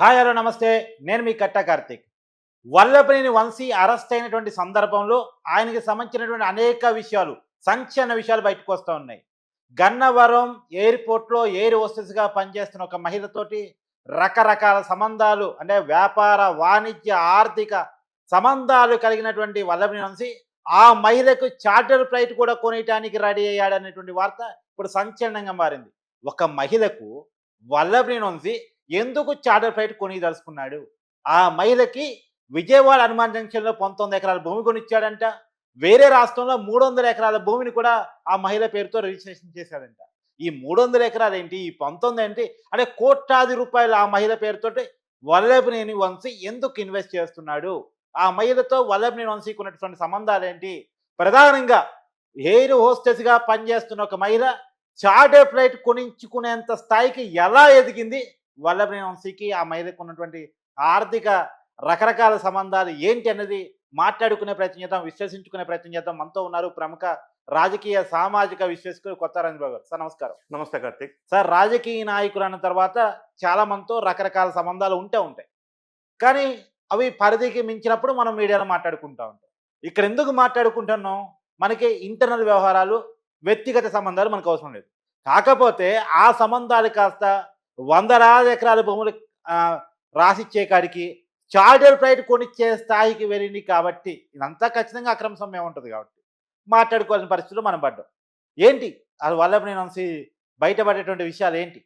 Hi hello నమస్తే. నేను మీ కట్ట కార్తిక్. వల్లభనేని వంశీ అరెస్ట్ అయినటువంటి సందర్భంలో ఆయనకి సంబంధించినటువంటి అనేక విషయాలు సంచలన విషయాలు బయటకు వస్తూ ఉన్నాయి. గన్నవరం ఎయిర్పోర్ట్లో ఎయిర్ హోస్టెస్గా పనిచేస్తున్న ఒక మహిళతోటి రకరకాల సంబంధాలు అంటే వ్యాపార వాణిజ్య ఆర్థిక సంబంధాలు కలిగినటువంటి వల్లభనేని వంశీ ఆ మహిళకు చార్టర్ ఫ్లైట్ కూడా కొనేయటానికి రెడీ అయ్యాడనేటువంటి వార్త ఇప్పుడు సంచలనంగా మారింది. ఒక మహిళకు వల్లభనేని వంశీ ఎందుకు చార్టర్ ఫ్లైట్ కొనిదలుచుకున్నాడు? ఆ మహిళకి విజయవాడ హనుమాన్ జంక్షన్లో పంతొమ్మిది ఎకరాల భూమి కొనిచ్చాడంట. వేరే రాష్ట్రంలో మూడు వందల ఎకరాల భూమిని కూడా ఆ మహిళ పేరుతో రిజిస్ట్రేషన్ చేశాడంట. ఈ మూడు వందల ఎకరాలు ఏంటి? ఈ పంతొమ్మిది ఏంటి అంటే కోట్లాది రూపాయలు ఆ మహిళ పేరుతోటి వల్లభనేని వంశీ ఎందుకు ఇన్వెస్ట్ చేస్తున్నాడు? ఆ మహిళతో వల్లభనేని వంశీకి ఉన్నటువంటి సంబంధాలు ఏంటి? ప్రధానంగా ఎయిర్ హోస్టెస్గా పనిచేస్తున్న ఒక మహిళ చార్టర్ ఫ్లైట్ కొనించుకునేంత స్థాయికి ఎలా ఎదిగింది? వల్లభనేని వంశీకి ఆ మహిళకు ఉన్నటువంటి ఆర్థిక రకరకాల సంబంధాలు ఏంటి అన్నది మాట్లాడుకునే ప్రయత్నం చేద్దాం విశ్లేషించుకునే ప్రయత్నం చేద్దాం. మనతో ఉన్నారు ప్రముఖ రాజకీయ సామాజిక విశ్లేషకులు కొత్త రంజబాబు గారు. సార్ నమస్కారం. నమస్తే కార్తిక్. సార్ రాజకీయ నాయకులు అన్న తర్వాత చాలా మందితో రకరకాల సంబంధాలు ఉంటే ఉంటాయి. కానీ అవి పరిధికి మించినప్పుడు మనం మీడియాలో మాట్లాడుకుంటూ ఉంటాం. ఇక్కడ ఎందుకు మాట్లాడుకుంటున్నాం? మనకి ఇంటర్నల్ వ్యవహారాలు వ్యక్తిగత సంబంధాలు మనకు అవసరం లేదు. కాకపోతే ఆ సంబంధాలు కాస్త వందలాది ఎకరాల భూములు రాసిచ్చే కాడికి చార్టర్ ఫ్లైట్ కొనిచ్చే స్థాయికి వెళ్ళింది కాబట్టి ఇదంతా ఖచ్చితంగా అక్రమ సమయం ఉంటుంది కాబట్టి మాట్లాడుకోవాల్సిన పరిస్థితుల్లో మనం పడ్డాం. ఏంటి? అది వల్లభనేని వంశీ బయటపడేటువంటి విషయాలు ఏంటి?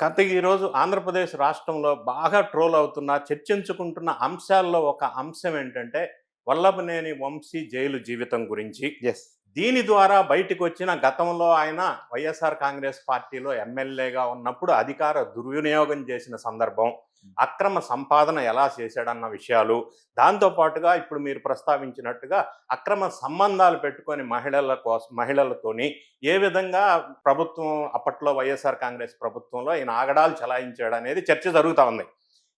కార్తిక్ ఈరోజు ఆంధ్రప్రదేశ్ రాష్ట్రంలో బాగా ట్రోల్ అవుతున్న చర్చించుకుంటున్న అంశాల్లో ఒక అంశం ఏంటంటే వల్లభనేని వంశీ జైలు జీవితం గురించి. ఎస్ దీని ద్వారా బయటకు వచ్చిన గతంలో ఆయన వైఎస్ఆర్ కాంగ్రెస్ పార్టీలో ఎమ్మెల్యేగా ఉన్నప్పుడు అధికార దుర్వినియోగం చేసిన సందర్భం అక్రమ సంపాదన ఎలా చేశాడన్న విషయాలు దాంతో పాటుగా ఇప్పుడు మీరు ప్రస్తావించినట్టుగా అక్రమ సంబంధాలు పెట్టుకొని మహిళల కోసం మహిళలతోని ఏ విధంగా ప్రభుత్వం అప్పట్లో వైఎస్ఆర్ కాంగ్రెస్ ప్రభుత్వంలో ఆయన ఆగడాలు చలాయించాడు అనేది చర్చ జరుగుతూ ఉంది.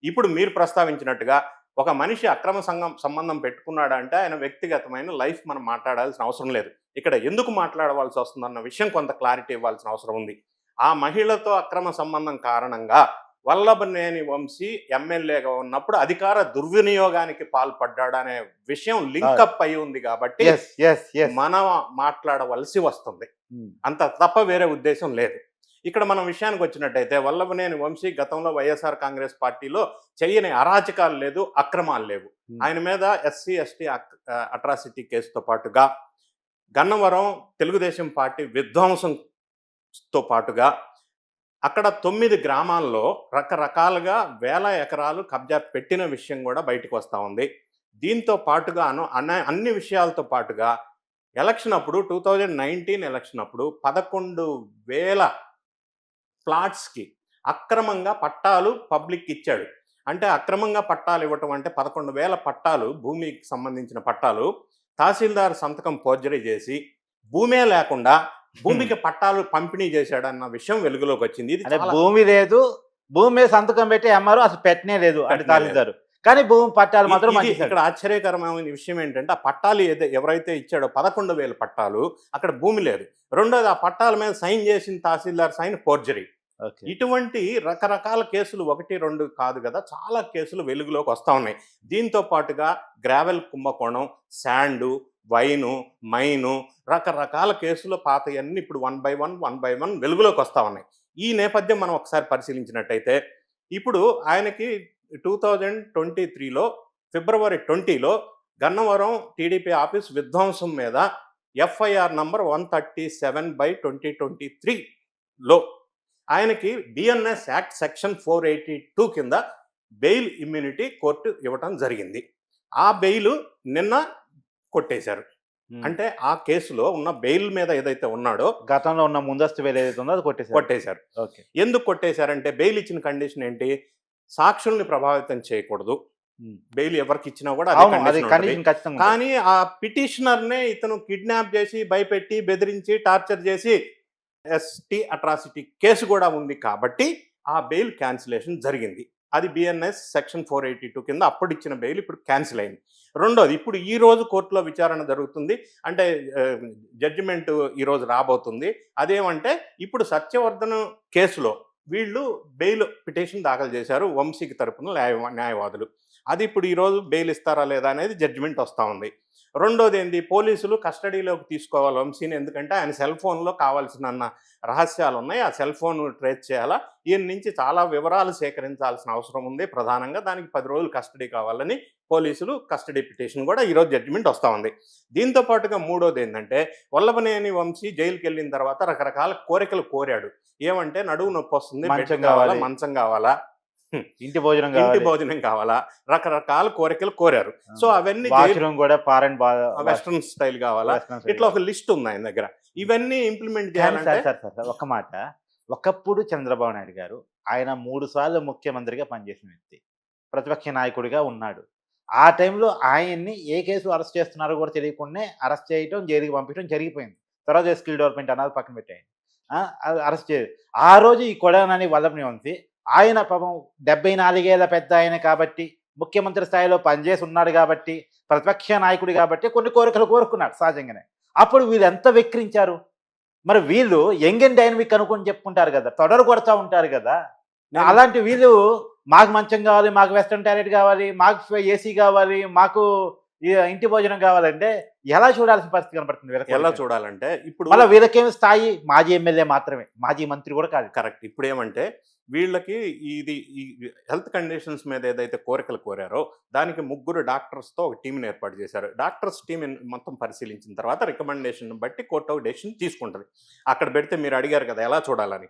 ఇప్పుడు మీరు ప్రస్తావించినట్టుగా ఒక మనిషి అక్రమ సంఘం సంబంధం పెట్టుకున్నాడంటే ఆయన వ్యక్తిగతమైన లైఫ్ మనం మాట్లాడాల్సిన అవసరం లేదు. ఇక్కడ ఎందుకు మాట్లాడవలసి వస్తుందన్న విషయం కొంత క్లారిటీ ఇవ్వాల్సిన అవసరం ఉంది. ఆ మహిళతో అక్రమ సంబంధం కారణంగా వల్లభనేని వంశీ ఎమ్మెల్యేగా ఉన్నప్పుడు అధికార దుర్వినియోగానికి పాల్పడ్డాడనే విషయం లింకప్ అయి ఉంది కాబట్టి మనం మాట్లాడవలసి వస్తుంది. అంత తప్ప వేరే ఉద్దేశం లేదు. ఇక్కడ మనం విషయానికి వచ్చినట్టయితే వల్లభనేని వంశీ గతంలో వైఎస్ఆర్ కాంగ్రెస్ పార్టీలో చెయ్యని అరాచకాలు లేదు అక్రమాలు లేవు. ఆయన మీద ఎస్సీ ఎస్టీ అట్రాసిటీ కేసుతో పాటుగా గన్నవరం తెలుగుదేశం పార్టీ విధ్వంసంతో పాటుగా అక్కడ తొమ్మిది గ్రామాల్లో రకరకాలుగా వేల ఎకరాలు కబ్జా పెట్టిన విషయం కూడా బయటకు వస్తూ ఉంది. దీంతో పాటుగాను అన్న అన్ని విషయాలతో పాటుగా ఎలక్షన్ అప్పుడు టూ థౌజండ్ నైన్టీన్ ఎలక్షన్ అప్పుడు పదకొండు వేల ప్లాట్స్కి అక్రమంగా పట్టాలు పబ్లిక్ ఇచ్చాడు. అంటే అక్రమంగా పట్టాలు ఇవ్వటం అంటే పదకొండు వేల పట్టాలు భూమికి సంబంధించిన పట్టాలు తహసీల్దార్ సంతకం పోర్జరీ చేసి భూమే లేకుండా భూమికి పట్టాలు పంపిణీ చేశాడన్న విషయం వెలుగులోకి వచ్చింది. ఇది చాలా- భూమి లేదు భూమి మీద సంతకం పెట్టి అమ్మారు అసలు పెట్టనే లేదు అంటే పెట్టనే కానీ భూమి పట్టాలు మాత్రం ఇది ఇక్కడ ఆశ్చర్యకరమైన విషయం ఏంటంటే ఆ పట్టాలు ఏదో ఎవరైతే ఇచ్చాడో పదకొండు వేల పట్టాలు అక్కడ భూమి లేదు. రెండోది ఆ పట్టాల మీద సైన్ చేసిన తహసీల్దార్ సైన్ ఫోర్జరీ. ఇటువంటి రకరకాల కేసులు ఒకటి రెండు కాదు కదా చాలా కేసులు వెలుగులోకి వస్తూ ఉన్నాయి. దీంతో పాటుగా గ్రావెల్ కుంభకోణం శాండు వైను మైను రకరకాల కేసులు పాతయన్నీ ఇప్పుడు one by one one by one వెలుగులోకి వస్తూ ఉన్నాయి. ఈ నేపథ్యం మనం ఒకసారి పరిశీలించినట్టయితే ఇప్పుడు ఆయనకి టూ థౌజండ్ ట్వంటీ త్రీలో ఫిబ్రవరి ట్వంటీలో గన్నవరం టీడీపీ ఆఫీస్ విధ్వంసం మీద FIR number one thirty seven by twenty twenty త్రీలో ఆయనకి BNS act section four eighty two కింద బెయిల్ ఇమ్యూనిటీ కోర్టు ఇవ్వటం జరిగింది. ఆ బెయిల్ నిన్న కొట్టేశారు. అంటే ఆ కేసులో ఉన్న బెయిల్ మీద ఏదైతే ఉన్నాడో గతంలో ఉన్న ముందస్తు వేలు ఏదైతే ఉందో అది కొట్టేశారు. ఓకే. ఎందుకు కొట్టేశారంటే బెయిల్ ఇచ్చిన కండిషన్ ఏంటి? సాక్షుల్ని ప్రభావితం చేయకూడదు. బెయిల్ ఎవరికి ఇచ్చినా కూడా. కానీ ఆ పిటిషనర్నే ఇతను కిడ్నాప్ చేసి భయపెట్టి బెదిరించి టార్చర్ చేసి ఎస్టీ అట్రాసిటీ కేసు కూడా ఉంది కాబట్టి ఆ బెయిల్ క్యాన్సిలేషన్ జరిగింది. అది BNS section four eighty two కింద అప్పుడు ఇచ్చిన బెయిల్ ఇప్పుడు క్యాన్సిల్ అయింది. రెండోది ఇప్పుడు ఈ రోజు కోర్టులో విచారణ జరుగుతుంది. అంటే జడ్జిమెంట్ ఈరోజు రాబోతుంది. అదేమంటే ఇప్పుడు సత్యవర్ధన్ కేసులో వీళ్ళు బెయిల్ పిటిషన్ దాఖలు చేశారు వంశీకి తరపున న్యాయ న్యాయవాదులు. అది ఇప్పుడు ఈరోజు బెయిల్ ఇస్తారా లేదా అనేది జడ్జిమెంట్ వస్తూ ఉంది. రెండోది ఏంది? పోలీసులు కస్టడీలోకి తీసుకోవాలి వంశీని ఎందుకంటే ఆయన సెల్ ఫోన్లో కావాల్సిన రహస్యాలు ఉన్నాయి ఆ సెల్ ఫోన్ ట్రేస్ చేయాలా? ఈయన నుంచి చాలా వివరాలు సేకరించాల్సిన అవసరం ఉంది. ప్రధానంగా దానికి పది రోజులు కస్టడీ కావాలని పోలీసులు కస్టడీ పిటిషన్ కూడా ఈరోజు జడ్జిమెంట్ వస్తూ ఉంది. దీంతో పాటుగా మూడోది ఏంటంటే వల్లభనేని వంశీ జైలుకి వెళ్ళిన తర్వాత రకరకాల కోరికలు కోరాడు. ఏమంటే నడువు నొప్పి వస్తుంది మంచం కావాలి. మంచం కావాలా? ఇంటి భోజనం ఇంటి భోజనం కావాలా? రకరకాల కోరికలు కోరారు. సో అవన్నీ కూడా ఫారెన్ వెస్ట్రన్ స్టైల్ కావాలా? ఇట్లా ఒక లిస్ట్ ఉంది ఆయన దగ్గర. ఇవన్నీ ఇంప్లిమెంట్ చేయాలంటే ఒక మాట. ఒకప్పుడు చంద్రబాబు నాయుడు గారు ఆయన మూడు సార్లు ముఖ్యమంత్రిగా పనిచేసిన వ్యక్తి. ప్రతిపక్ష నాయకుడిగా ఉన్నాడు. ఆ టైంలో ఆయన్ని ఏ కేసు అరెస్ట్ చేస్తున్నారో కూడా తెలియకుండానే అరెస్ట్ చేయడం జైలుకి పంపించడం జరిగిపోయింది. తర్వాత స్కిల్ డెవలప్మెంట్ అన్నది పక్కన పెట్టాయి అరెస్ట్ చే ఆ రోజు ఈ కొడానని వల్లభని వంశీ ఆయన పాపం డెబ్బై నాలుగేళ్ళ పెద్ద ఆయన కాబట్టి ముఖ్యమంత్రి స్థాయిలో పనిచేసి ఉన్నాడు కాబట్టి ప్రతిపక్ష నాయకుడు కాబట్టి కొన్ని కోరికలు కోరుకున్నాడు సహజంగానే. అప్పుడు వీళ్ళు ఎంత వెక్రించారు మరి వీళ్ళు యంగ్ అండ్ డైనమిక్ అనుకుని చెప్పుకుంటారు కదా తొడరు కొడతా ఉంటారు కదా. అలాంటి వీళ్ళు మాకు మంచం కావాలి మాకు వెస్ట్రన్ టాయిలెట్ కావాలి మాకు ఏసీ కావాలి మాకు ఇంటి భోజనం కావాలంటే ఎలా చూడాల్సిన పరిస్థితి కనపడుతుంది వీళ్ళకి ఎలా చూడాలంటే ఇప్పుడు మళ్ళీ వీళ్ళకేమి స్థాయి? మాజీ ఎమ్మెల్యే మాత్రమే మాజీ మంత్రి కూడా కాదు. కరెక్ట్. ఇప్పుడు ఏమంటే వీళ్ళకి ఇది ఈ హెల్త్ కండిషన్స్ మీద ఏదైతే కోరికలు కోరారో దానికి ముగ్గురు డాక్టర్స్తో ఒక టీంని ఏర్పాటు చేశారు. డాక్టర్స్ టీం మొత్తం పరిశీలించిన తర్వాత రికమెండేషన్ బట్టి కోర్టు ఒక డెసిషన్ తీసుకుంటుంది. అక్కడ పెడితే మీరు అడిగారు కదా ఎలా చూడాలని.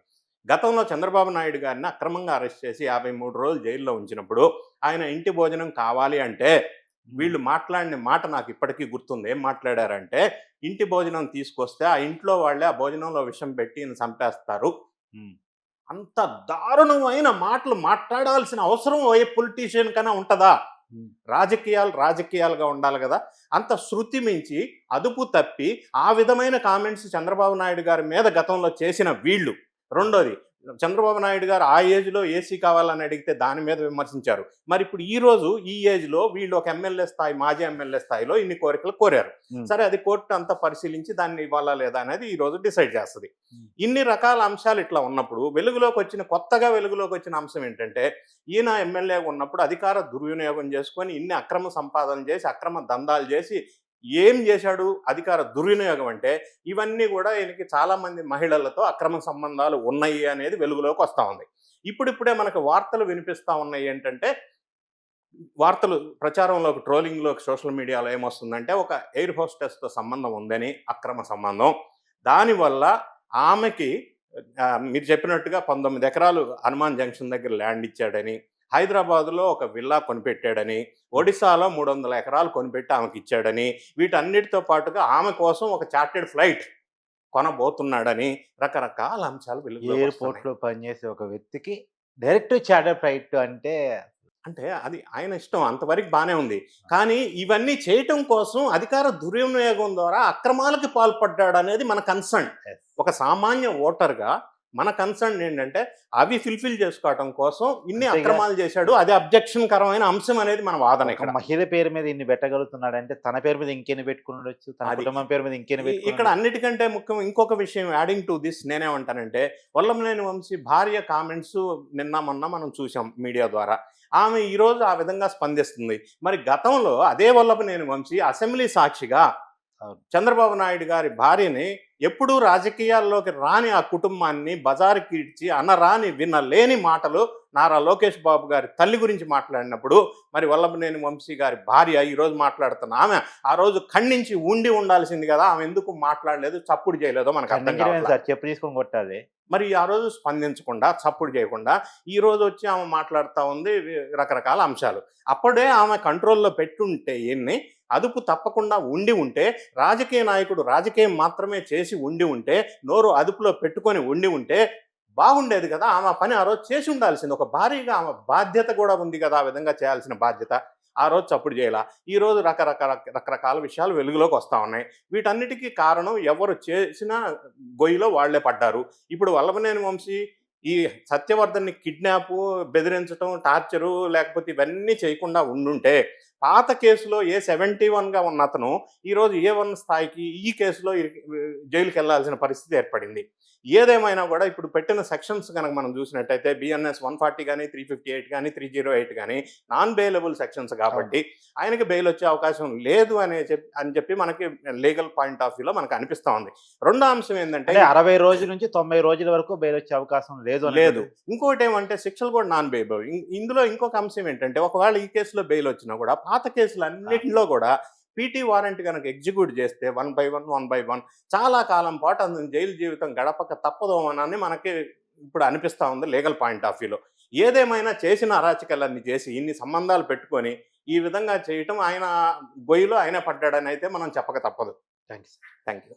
గతంలో చంద్రబాబు నాయుడు గారిని అక్రమంగా అరెస్ట్ చేసి యాభై మూడు రోజులు జైల్లో ఉంచినప్పుడు ఆయన ఇంటి భోజనం కావాలి అంటే వీళ్ళు మాట్లాడిన మాట నాకు ఇప్పటికీ గుర్తుంది. ఏం మాట్లాడారంటే ఇంటి భోజనం తీసుకొస్తే ఆ ఇంట్లో వాళ్ళే ఆ భోజనంలో విషం పెట్టి చంపేస్తారు. అంత దారుణమైన మాటలు మాట్లాడాల్సిన అవసరం ఏ పొలిటీషియన్ కన్నా ఉంటుందా. రాజకీయాలు రాజకీయాలుగా ఉండాలి కదా. అంత శృతి మించి అదుపు తప్పి ఆ విధమైన కామెంట్స్ చంద్రబాబు నాయుడు గారి మీద గతంలో చేసిన వీళ్ళు. రెండోది చంద్రబాబు నాయుడు గారు ఆ ఏజ్లో ఏసీ కావాలని అడిగితే దాని మీద విమర్శించారు మరి ఇప్పుడు ఈ రోజు ఈ ఏజ్లో వీళ్ళు ఒక ఎమ్మెల్యే స్థాయి మాజీ ఎమ్మెల్యే స్థాయిలో ఇన్ని కోరికలు కోరారు. సరే అది కోర్టు అంతా పరిశీలించి దాన్ని ఇవ్వాలా లేదా అనేది ఈ రోజు డిసైడ్ చేస్తుంది. ఇన్ని రకాల అంశాలు ఇట్లా ఉన్నప్పుడు వెలుగులోకి వచ్చిన కొత్తగా వెలుగులోకి వచ్చిన అంశం ఏంటంటే ఈయన ఎమ్మెల్యేగా ఉన్నప్పుడు అధికార దుర్వినియోగం చేసుకొని ఇన్ని అక్రమ సంపాదన చేసి అక్రమ దందాలు చేసి ఏం చేశాడు? అధికార దుర్వినియోగం అంటే ఇవన్నీ కూడా ఈయనకి చాలామంది మహిళలతో అక్రమ సంబంధాలు ఉన్నాయి అనేది వెలుగులోకి వస్తూ ఉంది. ఇప్పుడిప్పుడే మనకు వార్తలు వినిపిస్తూ ఉన్నాయి ఏంటంటే వార్తలు ప్రచారంలోకి ట్రోలింగ్లోకి సోషల్ మీడియాలో ఏమొస్తుందంటే ఒక ఎయిర్ హోస్టెస్తో సంబంధం ఉందని అక్రమ సంబంధం. దానివల్ల ఆమెకి మీరు చెప్పినట్టుగా పంతొమ్మిది ఎకరాలు హనుమాన్ జంక్షన్ దగ్గర ల్యాండ్ ఇచ్చాడని హైదరాబాదులో ఒక విల్లా కొనిపెట్టాడని ఒడిశాలో మూడు వందల ఎకరాలు కొనిపెట్టి ఆమెకి ఇచ్చాడని వీటన్నిటితో పాటుగా ఆమె కోసం ఒక చార్టెడ్ ఫ్లైట్ కొనబోతున్నాడని రకరకాల అంశాలు వెలుగులోకి ఎయిర్పోర్ట్ వస్తున్నాయి. లో పనిచేసే ఒక వ్యక్తికి డైరెక్ట్ చార్టర్ ఫ్లైట్ అంటే అంటే అది ఆయన ఇష్టం అంతవరకు బానే ఉంది కానీ ఇవన్నీ చేయటం కోసం అధికార దుర్వినియోగం ద్వారా అక్రమాలకు పాల్పడ్డాడు అనేది మన కన్సర్న్. ఒక సామాన్య ఓటర్గా మన కన్సర్న్ ఏంటంటే అవి ఫిల్ఫిల్ చేసుకోవటం కోసం ఇన్ని. అక్రమాలు చేశాడు. అది అబ్జెక్షన్ కరమైన అంశం అనేది మన వాదన ఇక్కడ. మహిళ పేరు మీద ఇన్ని పెట్టగలుగుతున్నాడు అంటే తన పేరు మీద ఇంకెన్ని పెట్టుకుని ఉండొచ్చు తన కుటుంబం పేరు మీద పెట్టుకుని ఇక్కడ అన్నిటికంటే ముఖ్యం ఇంకొక విషయం యాడింగ్ టు దిస్ నేనేమంటానంటే వల్లమనేని వంశీ భార్య కామెంట్స్ నిన్న మొన్న మనం చూసాం మీడియా ద్వారా. ఆమె ఈరోజు ఆ విధంగా స్పందిస్తుంది. మరి గతంలో అదే వల్లభనేని వంశీ అసెంబ్లీ సాక్షిగా. చంద్రబాబు నాయుడు గారి భార్యని ఎప్పుడూ రాజకీయాల్లోకి రాని ఆ కుటుంబాన్ని బజారుకి ఇడ్చి అనరాని వినలేని మాటలు నారా లోకేష్ బాబు గారి తల్లి గురించి మాట్లాడినప్పుడు మరి వల్లభనేని వంశీ గారి భార్య ఈరోజు మాట్లాడుతున్న ఆమె ఆ రోజు ఖండించి ఉండి ఉండాల్సింది కదా ఆమె ఎందుకు మాట్లాడలేదు చప్పుడు చేయలేదో మనకు అర్థం కావట్లేదు సార్ చెప్పు తీసుకొని కొట్టాలి. మరి ఆ రోజు స్పందించకుండా చప్పుడు చేయకుండా ఈ రోజు వచ్చి ఆమె మాట్లాడుతూ ఉంది రకరకాల అంశాలు. అప్పుడే ఆమె కంట్రోల్లో పెట్టుంటే ఎన్ని అదుపు తప్పకుండా ఉండి ఉంటే రాజకీయ నాయకుడు రాజకీయం మాత్రమే చేసి ఉండి ఉంటే నోరు అదుపులో పెట్టుకొని ఉండి ఉంటే బాగుండేది కదా. ఆమె పని ఆ రోజు చేసి ఉండాల్సింది. ఒక భారీగా ఆమె బాధ్యత కూడా ఉంది కదా ఆ విధంగా చేయాల్సిన బాధ్యత. ఆ రోజు చప్పుడు చేయాల. ఈ రోజు రకరకాల రకరకాల విషయాలు వెలుగులోకి వస్తూ ఉన్నాయి. వీటన్నిటికీ కారణం ఎవరు చేసిన గొయ్యిలో వాళ్ళే పడ్డారు. ఇప్పుడు వల్లభనేని వంశీ ఈ సత్యవర్ధన్ని కిడ్నాప్ బెదిరించడం టార్చరు లేకపోతే ఇవన్నీ చేయకుండా ఉండుంటే పాత కేసులో ఏ సెవెంటీ వన్గా ఉన్న అతను ఈరోజు ఏ వన్ స్థాయికి ఈ కేసులో జైలుకి వెళ్ళాల్సిన పరిస్థితి ఏర్పడింది. ఏదేమైనా కూడా ఇప్పుడు పెట్టిన సెక్షన్స్ కనుక మనం చూసినట్టయితే బిఎన్ఎస్ వన్ ఫార్టీ కానీ త్రీ ఫిఫ్టీ ఎయిట్ కానీ త్రీ జీరో ఎయిట్ కానీ నాన్ బెయిలబుల్ సెక్షన్స్ కాబట్టి ఆయనకి బెయిల్ వచ్చే అవకాశం లేదు అనే చెప్పి అని చెప్పి మనకి లీగల్ పాయింట్ ఆఫ్ వ్యూలో మనకు అనిపిస్తా ఉంది. రెండో అంశం ఏంటంటే అరవై రోజుల నుంచి తొంభై రోజుల వరకు బెయిల్ వచ్చే అవకాశం లేదు. లేదు. ఇంకోటి ఏమంటే శిక్షలు కూడా నాన్ బెయిలబుల్ ఇందులో ఇంకొక అంశం ఏంటంటే ఒకవేళ ఈ కేసులో బెయిల్ వచ్చినా కూడా పాత కేసులు కూడా పీటీ వారెంట్ కనుక ఎగ్జిక్యూట్ చేస్తే one by one one by one చాలా కాలం పాటు అందులో జైలు జీవితం గడపక తప్పదు అని మనకి ఇప్పుడు అనిపిస్తూ ఉంది లీగల్ పాయింట్ ఆఫ్ వ్యూలో. ఏదేమైనా చేసిన అరాచకాలన్నీ చేసి ఇన్ని సంబంధాలు పెట్టుకొని ఈ విధంగా చేయటం ఆయన గొయ్యిలో ఆయన పడ్డాడని అయితే మనం చెప్పక తప్పదు. Thank you thank you.